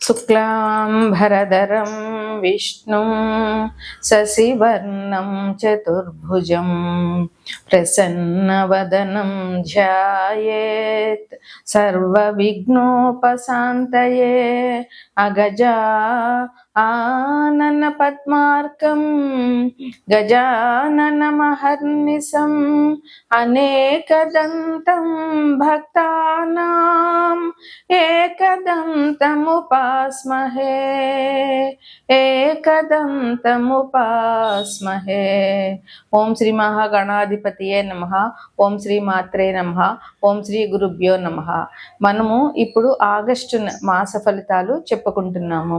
शुक्लां विष्णु विष्णुं शशिवर्णं चतुर्भुजं प्रसन्नवदनं ध्यायेत्। सर्वविघ्नोपशान्तये अगजा ఆనన పద్మార్కం గజానన మహర్నిశం అనేకదంతం భక్తానాం ఏకదంతముపాస్మహే ఏకదంతముపాస్మహే ఓం శ్రీ మహాగణాధిపతియే నమ ఓం శ్రీ మాత్రే నమ ఓం శ్రీ గురుభ్యో నమ. మనము ఇప్పుడు ఆగస్టు మాస ఫలితాలు చెప్పుకుంటున్నాము.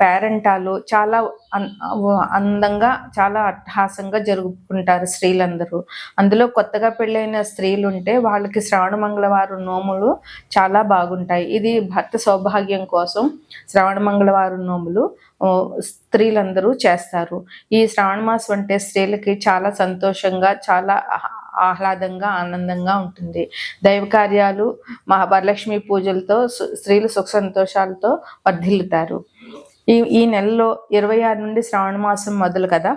పేరెంటాలు చాలా అందంగా చాలా అట్టహాసంగా జరుపుకుంటారు స్త్రీలందరూ. అందులో కొత్తగా పెళ్ళైన స్త్రీలు ఉంటే వాళ్ళకి శ్రావణ మంగళవారం నోములు చాలా బాగుంటాయి. ఇది భర్త సౌభాగ్యం కోసం శ్రావణ మంగళవారం నోములు స్త్రీలందరూ చేస్తారు. ఈ శ్రావణ మాసం అంటే స్త్రీలకి చాలా సంతోషంగా చాలా ఆహ్లాదంగా ఆనందంగా ఉంటుంది. దైవ కార్యాలు మహావరలక్ష్మి పూజలతో సు- స్త్రీలు సుఖ సంతోషాలతో వర్ధిల్లుతారు. ఈ ఈ నెలలో ఇరవై ఆరు నుండి శ్రావణ మాసం మొదలు కదా?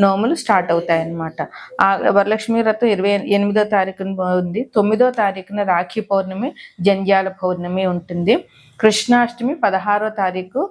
నోములు స్టార్ట్ అవుతాయి అన్నమాట ఆ వరలక్ష్మి వ్రతం ఇరవై ఎనిమిదో తారీఖున ఉంది. తొమ్మిదో తారీఖున రాఖీ పౌర్ణమి జంధ్యాల పౌర్ణమి ఉంటుంది. కృష్ణాష్టమి పదహారో తారీఖు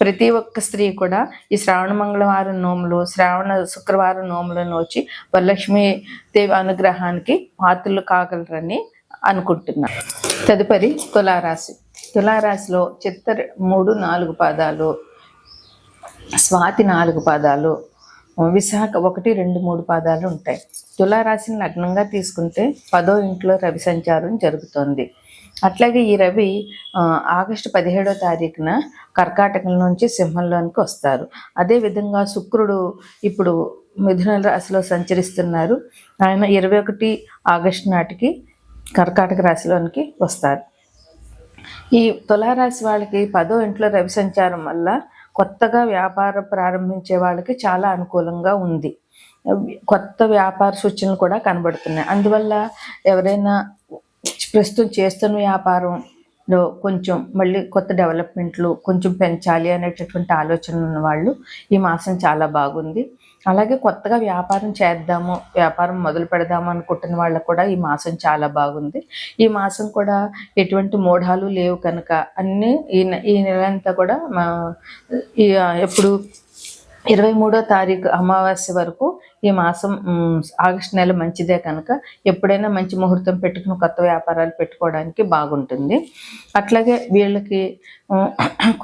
ప్రతి ఒక్క స్త్రీ కూడా ఈ శ్రావణ మంగళవారం నోములు శ్రావణ శుక్రవారం నోములను వచ్చి వరలక్ష్మి దేవి అనుగ్రహానికి పాత్రలు కాగలరని అనుకుంటున్నాను తదుపరి తులారాశి. తులారాశిలో చిత్త మూడు నాలుగు పాదాలు స్వాతి నాలుగు పాదాలు విశాఖ ఒకటి రెండు మూడు పాదాలు ఉంటాయి. తులారాశిని లగ్నంగా తీసుకుంటే పదో ఇంట్లో రవి సంచారం జరుగుతోంది. అట్లాగే ఈ రవి ఆగస్టు పదిహేడో తారీఖున కర్కాటకం నుంచి సింహంలోనికి వస్తారు. అదేవిధంగా శుక్రుడు ఇప్పుడు మిథున రాశిలో సంచరిస్తున్నారు. ఆయన ఇరవై ఒకటి ఆగస్టు నాటికి కర్కాటక రాశిలోనికి వస్తారు. ఈ తులారాశి వాళ్ళకి పదో ఇంట్లో రవి సంచారం వల్ల కొత్తగా వ్యాపారం ప్రారంభించే వాళ్ళకి చాలా అనుకూలంగా ఉంది. కొత్త వ్యాపార సూచనలు కూడా కనబడుతున్నాయి. అందువల్ల ఎవరైనా ప్రస్తుతం చేస్తున్న వ్యాపారంలో కొంచెం మళ్ళీ కొత్త డెవలప్మెంట్లు కొంచెం పెంచాలి అనేటటువంటి ఆలోచన ఉన్న వాళ్ళు ఈ మాసం చాలా బాగుంది. అలాగే కొత్తగా వ్యాపారం చేద్దాము వ్యాపారం మొదలు పెడదాము అనుకుంటున్న వాళ్ళకు కూడా ఈ మాసం చాలా బాగుంది. ఈ మాసం కూడా ఎటువంటి మూఢాలు లేవు కనుక అన్నీ ఈ నె- ఈ నెల అంతా కూడా మా ఈ ఎప్పుడు ఇరవై మూడో తారీఖు అమావాస్య వరకు ఈ మాసం ఆగస్టు నెల మంచిదే కనుక ఎప్పుడైనా మంచి ముహూర్తం పెట్టుకుని కొత్త వ్యాపారాలు పెట్టుకోవడానికి బాగుంటుంది. అట్లాగే వీళ్ళకి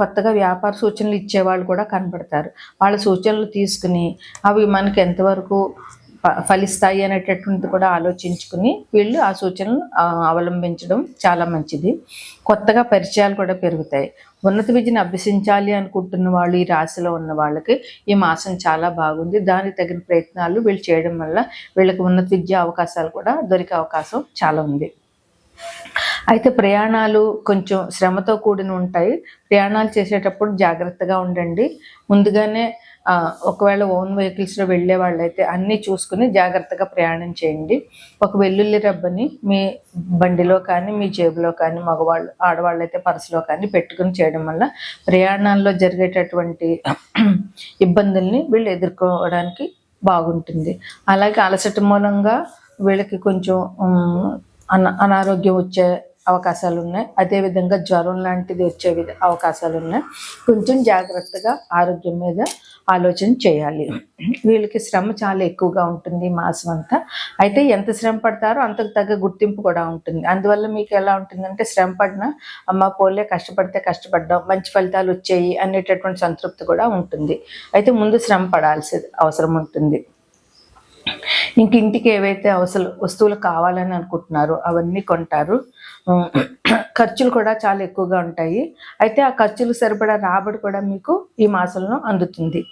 కొత్తగా వ్యాపార సూచనలు ఇచ్చేవాళ్ళు కూడా కనబడతారు వాళ్ళ సూచనలు తీసుకుని అవి మనకి ఎంతవరకు ఫలిస్తాయి అనేటటువంటిది కూడా ఆలోచించుకుని వీళ్ళు ఆ సూచనలు అవలంబించడం చాలా మంచిది. కొత్తగా పరిచయాలు కూడా పెరుగుతాయి. ఉన్నత విద్యను అభ్యసించాలి అనుకుంటున్న వాళ్ళు ఈ రాశిలో ఉన్న వాళ్ళకి ఈ మాసం చాలా బాగుంది. దానికి తగిన ప్రయత్నాలు వీళ్ళు చేయడం వల్ల వీళ్ళకి ఉన్నత విద్య అవకాశాలు కూడా దొరికే అవకాశం చాలా ఉంది. అయితే ప్రయాణాలు కొంచెం శ్రమతో కూడిన ఉంటాయి. ప్రయాణాలు చేసేటప్పుడు జాగ్రత్తగా ఉండండి. ముందుగానే ఒకవేళ ఓన్ వెహికల్స్లో వెళ్ళే వాళ్ళైతే అన్నీ చూసుకుని జాగ్రత్తగా ప్రయాణం చేయండి. ఒక వెల్లుల్లి రబ్బని మీ బండిలో కానీ మీ జేబులో కానీ మగవాళ్ళు ఆడవాళ్ళు అయితే పర్సులో కానీ పెట్టుకుని చేయడం వల్ల ప్రయాణాల్లో జరిగేటటువంటి ఇబ్బందుల్ని వీళ్ళు ఎదుర్కోవడానికి బాగుంటుంది. అలాగే అలసట మూలంగా వీళ్ళకి కొంచెం అన అనారోగ్యం వచ్చే అవకాశాలు ఉన్నాయి అదేవిధంగా జ్వరం లాంటిది వచ్చే అవకాశాలు ఉన్నాయి కొంచెం జాగ్రత్తగా ఆరోగ్యం మీద ఆలోచన చేయాలి. వీళ్ళకి శ్రమ చాలా ఎక్కువగా ఉంటుంది మాసం అంతా. అయితే ఎంత శ్రమ పడతారో అంతకు తగ్గ గుర్తింపు కూడా ఉంటుంది. అందువల్ల మీకు ఎలా ఉంటుందంటే శ్రమ పడినా అమ్మ పోలే కష్టపడితే కష్టపడ్డాం మంచి ఫలితాలు వచ్చాయి అనేటటువంటి సంతృప్తి కూడా ఉంటుంది. అయితే ముందు శ్రమ పడాల్సి అవసరం ఉంటుంది. ఇంక ఇంటికి ఏవైతే అవసరం వస్తువులు కావాలని అనుకుంటున్నారో అవన్నీ కొంటారు. ఖర్చులు కూడా చాలా ఎక్కువగా ఉంటాయి. అయితే ఆ ఖర్చులు సరిపడా రాబడి కూడా మీకు ఈ మాసంలో అందుతుంది.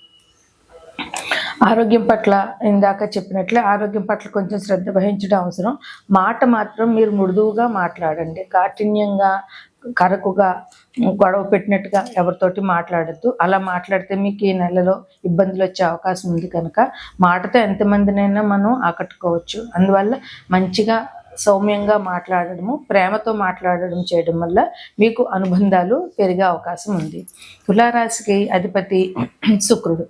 ఆరోగ్యం పట్ల ఇందాక చెప్పినట్లే ఆరోగ్యం పట్ల కొంచెం శ్రద్ధ వహించడం అవసరం. మాట మాత్రం మీరు మృదువుగా మాట్లాడండి. కాఠిన్యంగా కరకుగా గొడవ పెట్టినట్టుగా ఎవరితోటి మాట్లాడద్దు. అలా మాట్లాడితే మీకు ఈ నెలలో ఇబ్బందులు వచ్చే అవకాశం ఉంది కనుక మాటతో ఎంతమందినైనా మనం ఆకట్టుకోవచ్చు. అందువల్ల మంచిగా సౌమ్యంగా మాట్లాడడము ప్రేమతో మాట్లాడడం చేయడం వల్ల మీకు అనుబంధాలు పెరిగే అవకాశం ఉంది. తులారాశికి అధిపతి శుక్రుడు.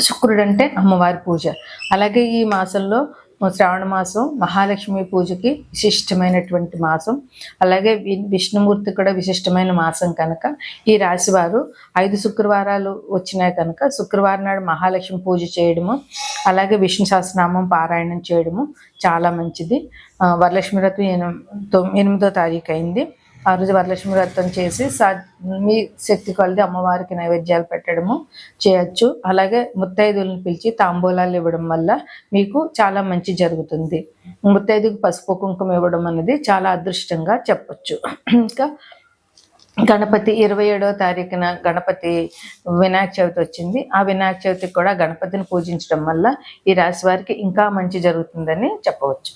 శుక్రుడు అంటే అమ్మవారి పూజ. అలాగే ఈ మాసంలో శ్రావణ మాసం మహాలక్ష్మి పూజకి విశిష్టమైనటువంటి మాసం. అలాగే వి- విష్ణుమూర్తి కూడా విశిష్టమైన మాసం కనుక. ఈ రాశివారు ఐదు శుక్రవారాలు వచ్చినాయి కనుక. శుక్రవారం నాడు మహాలక్ష్మి పూజ చేయడము అలాగే విష్ణు సహస్రనామం పారాయణం చేయడము చాలా మంచిది. వరలక్ష్మి వ్రతం ఎనిమిదో తారీఖు అయింది. ఆ రోజు వరలక్ష్మి వ్రతం చేసి సా మీ శక్తి కొలది అమ్మవారికి నైవేద్యాలు పెట్టడము చేయొచ్చు. అలాగే ముత్తైదులను పిలిచి తాంబూలాలు ఇవ్వడం వల్ల మీకు చాలా మంచి జరుగుతుంది. ముత్తైదుకు పసుపు కుంకుమ ఇవ్వడం అనేది చాలా అదృష్టంగా చెప్పచ్చు. ఇంకా గణపతి ఇరవై ఏడవ తారీఖున గణపతి వినాయక చవితి వచ్చింది. ఆ వినాయక చవితికి కూడా గణపతిని పూజించడం వల్ల ఈ రాశి వారికి ఇంకా మంచి జరుగుతుందని చెప్పవచ్చు.